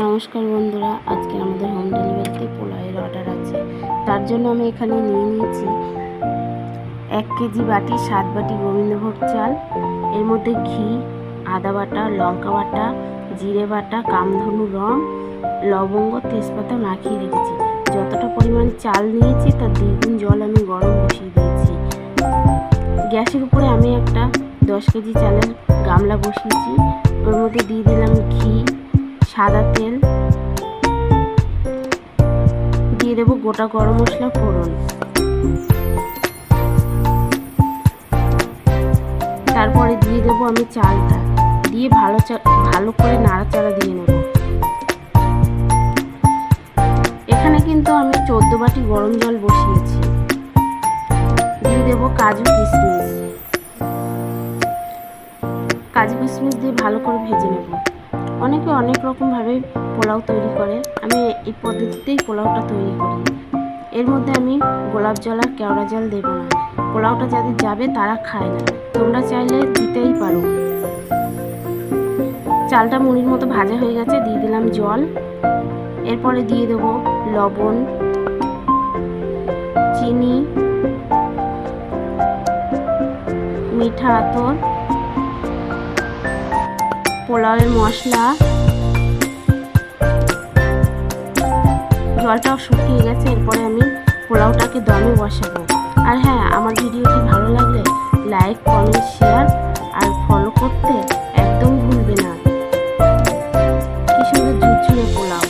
নমস্কার বন্ধুরা, আজকে আমাদের হোম ডেলিভারিতে পোলাওয়ের অর্ডার আছে। তার জন্য আমি এখানে নিয়ে নিয়েছি এক কেজি বাটি, সাত বাটি গোবিন্দভোগ চাল, এর মধ্যে ঘি, আদা বাটা, লঙ্কা বাটা, জিরে বাটা, কামধনু রং, লবঙ্গ, তেজপাতা মাখিয়ে রেখেছি। যতটা পরিমাণ চাল নিয়েছি, তার দ্বিগুণ জল আমি গরম বসিয়ে দিয়েছি। গ্যাসের উপরে আমি একটা দশ কেজি চালের গামলা বসিয়েছি। ওর মধ্যে দিয়ে দিলাম ঘি সাদা তেল দিয়ে দেবো গোটা গরম মশলা ফোড়ন। তারপরে দিয়ে দেবো আমি চালটা। দিয়ে ভালো ভালো করে নাড়াচাড়া দিয়ে নেব। এখানে কিন্তু আমি চোদ্দ বাটি গরম জল বসিয়েছি। দিয়ে দেবো কাজু কিশমিশ। কাজু কিশমিশ দিয়ে ভালো করে ভেজে নেব। অনেকে অনেক রকমভাবে পোলাও তৈরি করে। আমি এই পদ্ধতিতেই পোলাওটা তৈরি করি। এর মধ্যে আমি গোলাপ জল আর কেওড়া জল দেবো না। পোলাওটা যাদের যাবে, তারা খায় না। তোমরা চাইলে দিতেই পারো। চালটা মুড়ির মতো ভাজা হয়ে গেছে, দিয়ে দিলাম জল। এরপরে দিয়ে দেবো লবণ, চিনি, মিঠা আতর। পোলাওয়ের মশলা। জলটাও শুকিয়ে গেছে, এরপরে আমি পোলাওটাকে দমে বসাবো। আর হ্যাঁ আমার ভিডিওটি ভালো লাগলে লাইক, কমেন্ট, শেয়ার আর ফলো করতে একদম ভুলবে না। কি সুন্দর ঝুরঝুরে পোলাও।